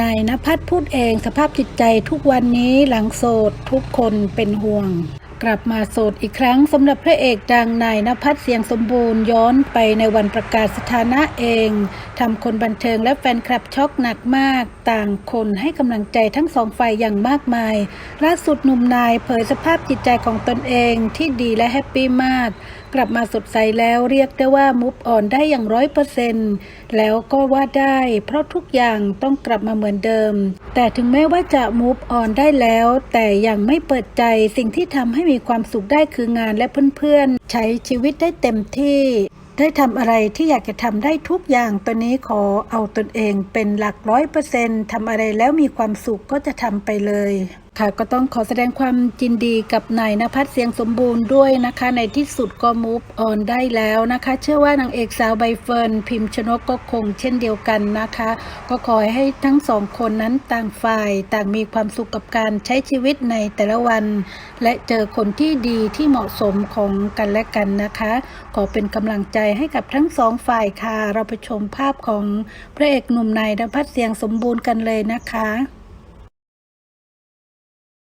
นายนภัสพูดเองสภาพจิตใจทุกวันนี้หลังโสดทุกคนเป็นห่วง กลับมาโสดอีกครั้งสำหรับพระเอกดังนายนภัสเสียงสมบูรณ์ย้อนไปในวันประกาศสถานะเองทำคนบันเทิงและแฟนคลับช็อกหนักมาก ต่างคนให้กำลังใจทั้งสองฝ่ายอย่างมากมายล่าสุดหนุ่มนายเผยสภาพจิตใจของตนเองที่ดีและแฮปปี้มาก กลับมาสดใสแล้วเรียกได้ว่ามุฟออนได้อย่างร้อยเปอร์เซนต์แล้วก็ว่าได้ เพราะทุกอย่างต้องกลับมาเหมือนเดิม แต่ถึงแม้ว่าจะมุฟออนได้แล้ว แต่ยังไม่เปิดใจสิ่งที่ทำให้มีความสุขได้คืองานและเพื่อนๆ ใช้ชีวิตได้เต็มที่ได้ทำอะไรที่อยากจะทำได้ทุกอย่างตอนนี้ขอเอาตนเองเป็นหลักร้อยเปอร์เซ็นต์ทำอะไรแล้วมีความสุขก็จะทำไปเลย ค่ะก็ต้องขอแสดงความยินดีกับนายนภัสเสียงสมบูรณ์ด้วยนะคะ ในที่สุดก็มูฟออนได้แล้วนะคะ เชื่อว่านางเอกสาวใบเฟิร์นพิมพ์ชนกก็คงเช่นเดียวกันนะคะ ก็ขอให้ทั้งสองคนนั้นต่างฝ่ายต่างมีความสุขกับการใช้ชีวิตในแต่ละวัน และเจอคนที่ดีที่เหมาะสมของกันและกันนะคะขอเป็นกำลังใจให้กับทั้งสองฝ่ายค่ะ เราไปชมภาพของพระเอกหนุ่มนายนภัสเสียงสมบูรณ์กันเลยนะคะ